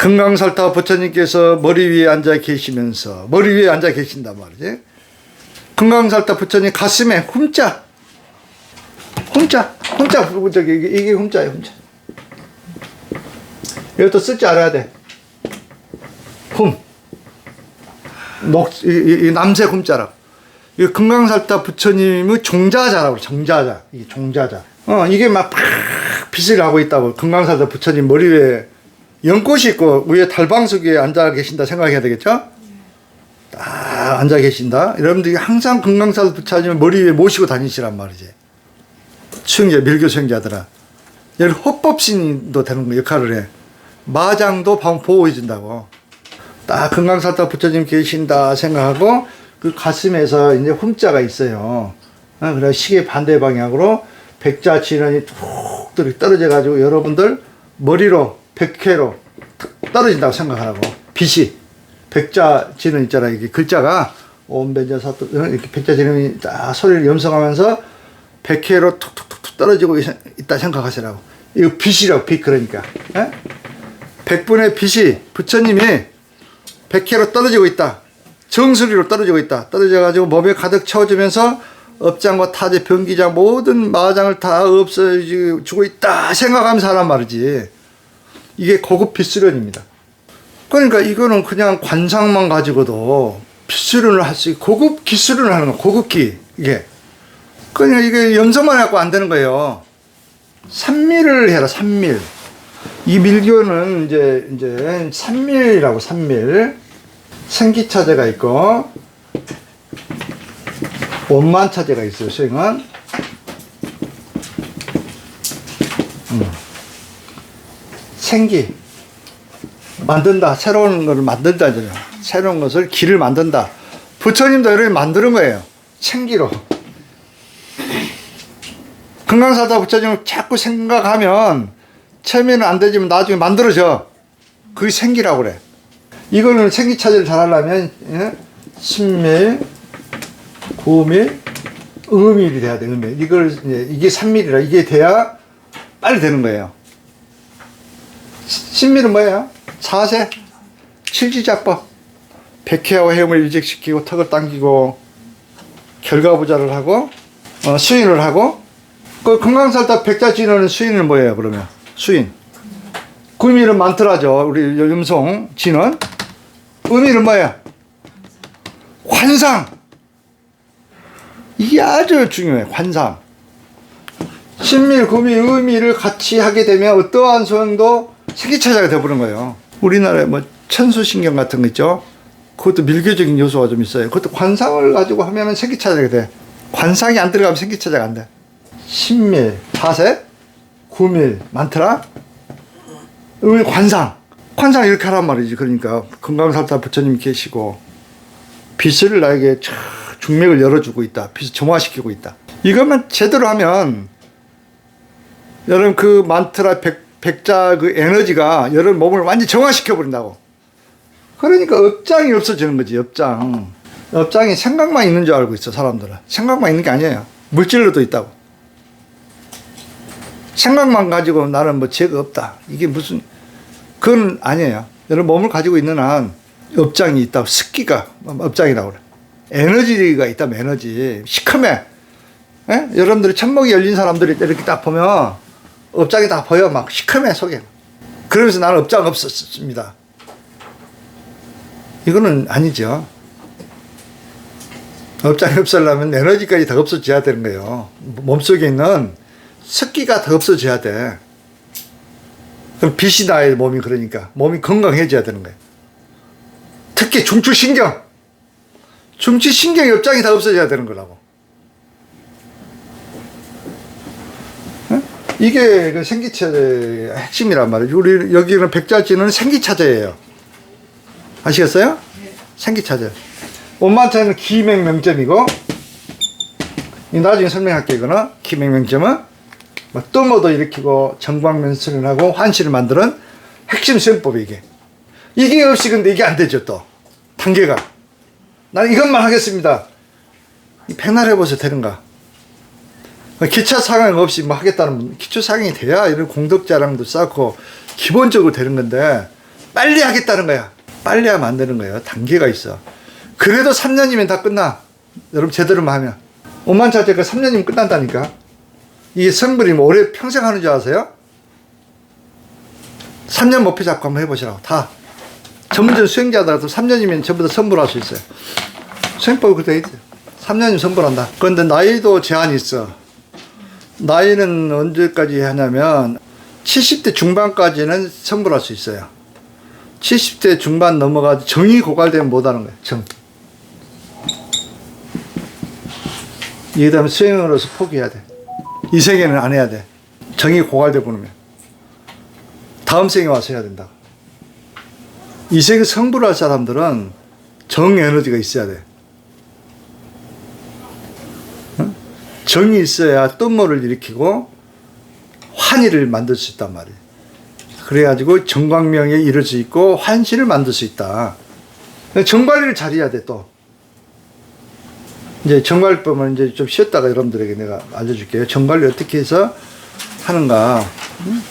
금강살타 부처님께서 머리 위에 앉아 계시면서 머리 위에 앉아 계신단 말이지. 금강살타 부처님 가슴에 hum자, hum자 부르고 저기 이게, 이게 hum자예요, hum자. 이것도 쓸 줄 알아야 돼. 훔. 녹, 이, 이, 이 남색 hum자라고. 이 금강살타 부처님의 종자자라고 종자자. 이게 종자자. 어, 이게 막 팍 빛을 하고 있다고. 금강살타 부처님 머리 위에 연꽃이 있고 위에 달방석 위에 앉아 계신다 생각해야 되겠죠? 딱 앉아 계신다. 여러분들이 항상 금강살타 부처님 머리 위에 모시고 다니시란 말이지. 수행자, 밀교 수행자들아. 여기 헌법신도 되는 거 역할을 해. 마장도 방- 보호해준다고. 딱 금강살타 부처님 계신다 생각하고 그 가슴에서 이제 흠자가 있어요. 어, 그래 시계 반대 방향으로 백자 진원이 툭 떨어- 떨어져 가지고 여러분들 머리로 백회로 툭 떨어진다고 생각하라고. 빛이 백자 진원 있잖아 이게 글자가 옴변자 사또 이렇게 백자 진원이 딱 소리를 염성하면서 백회로 툭툭툭툭 떨어지고 있- 있다 생각하시라고. 이거 빛이라고 빛 그러니까. 예? 백분의 빛이 부처님이 백회로 떨어지고 있다. 정수리로 떨어지고 있다. 떨어져가지고 몸에 가득 채워지면서 업장과 타제, 변기장 모든 마장을 다 없어지고 있다 생각하면서 하란 말이지. 이게 고급 빛수련입니다. 그러니까 이거는 그냥 관상만 가지고도 빛수련을 할 수 있고 고급 기술을 하는 거 고급기 이게. 그러니까 이게 연성만 해갖고 안 되는 거예요. 산밀을 해라 산밀. 이 밀교는 이제 이제 산밀이라고 산밀 생기차제가 있고 원만차제가 있어요 수행은 음. 생기 만든다 새로운 것을 만든다 이잖아요 새로운 것을 길을 만든다 부처님도 이렇게 만드는 거예요 생기로 금강사다 부처님을 자꾸 생각하면 처음에는 안 되지만 나중에 만들어져. 그게 생기라고 그래. 이거는 생기 차지를 잘 하려면 예? 10밀, 9밀, 음밀이 돼야 돼. 음밀. 이걸 이제 이게 3밀이라 이게 돼야 빨리 되는 거예요. 10밀은 뭐예요? 사세, 칠지작법. 백회와 해음을 일직시키고 턱을 당기고 결과부자를 하고 어, 수인을 하고 그 금강살다 백자진원은 수인은 뭐예요 그러면? 수인. 구미는 많더라죠. 우리 염송 진원. 의미는 뭐야? 환상. 이게 아주 중요해. 환상. 신밀, 구미, 의미를 같이 하게 되면 어떠한 소행도 세계차자가 되어버린 거예요. 우리나라에 뭐 천수신경 같은 거 있죠? 그것도 밀교적인 요소가 좀 있어요. 그것도 관상을 가지고 하면은 세계차자가 돼. 관상이 안 들어가면 세계차자가 안 돼. 신밀, 사세, 구밀 많더라. 의 관상, 관상 이렇게 하란 말이지. 그러니까 건강살타 부처님 계시고 빛을 나에게 쫙 중맥을 열어주고 있다. 빛을 정화시키고 있다. 이것만 제대로 하면 여러분 그 만트라 백, 백자 그 에너지가 여러분 몸을 완전히 정화시켜 버린다고. 그러니까 업장이 없어지는 거지. 업장. 업장이 생각만 있는 줄 알고 있어 사람들은. 생각만 있는 게 아니에요. 물질로도 있다고. 생각만 가지고 나는 뭐 죄가 없다. 이게 무슨 그건 아니에요. 여러분 몸을 가지고 있는 한 업장이 있다고 습기가 업장이라고 그래. 에너지가 있다면 에너지 시커매. 예? 여러분들이 천목이 열린 사람들이 이렇게 딱 보면 업장이 다 보여 막 시커매 속에. 그러면서 나는 업장 없었습니다. 이거는 아니죠. 업장이 없으려면 에너지까지 다 없어져야 되는 거예요. 몸속에 있는 습기가 더 없어져야 돼. 그럼 빛이 나야 몸이 그러니까. 몸이 건강해져야 되는 거예요. 특히 중추신경. 중추신경 옆장이 다 없어져야 되는 거라고. 이게 그 생기차제의 핵심이란 말이죠. 우리 여기는 백자지는 생기차제예요. 아시겠어요? 생기차제. 원만차는 기맹명점이고, 이 나중에 설명할게, 이거는. 기맹명점은 막 뜸어도 일으키고 정광면선을 하고 환시를 만드는 핵심 수행법이 이게. 이게 없이 근데 이게 안 되죠 또. 단계가. 나는 이것만 하겠습니다. 이 백날 해보세요 되는가. 기차 상황 없이 뭐 하겠다는 분, 기초 상황이 돼야 이런 공덕 자랑도 쌓고 기본적으로 되는 건데 빨리 하겠다는 거야. 빨리 하면 안 되는 거예요. 단계가 있어. 그래도 3년이면 다 끝나. 여러분 제대로만 하면. 오만차제가 3년이면 끝난다니까. 이게 성불이 뭐 오래 평생 하는 줄 아세요? 3년 목표 잡고 한번 해보시라고. 다. 전문전 수행자들도 3년이면 전부 다 선불할 수 있어요. 수행법이 그렇게 돼 있어요. 3년이면 선불한다. 그런데 나이도 제한이 있어. 나이는 언제까지 하냐면 70대 중반까지는 선불할 수 있어요. 70대 중반 넘어가서 정이 고갈되면 못하는 거예요. 정. 이게 다음에 수행으로서 포기해야 돼. 이 세계는 안 해야 돼. 정이 고갈돼 버리면. 다음 생에 와서 해야 된다. 이 세계 성불할 사람들은 정 에너지가 있어야 돼. 정이 있어야 뜬모를 일으키고 환희를 만들 수 있단 말이에요. 그래가지고 정광명에 이룰 수 있고 환시를 만들 수 있다. 정관리를 잘해야 돼 또. 이제 정관리법은 이제 좀 쉬었다가 여러분들에게 내가 알려줄게요. 정관리 어떻게 해서 하는가. 응?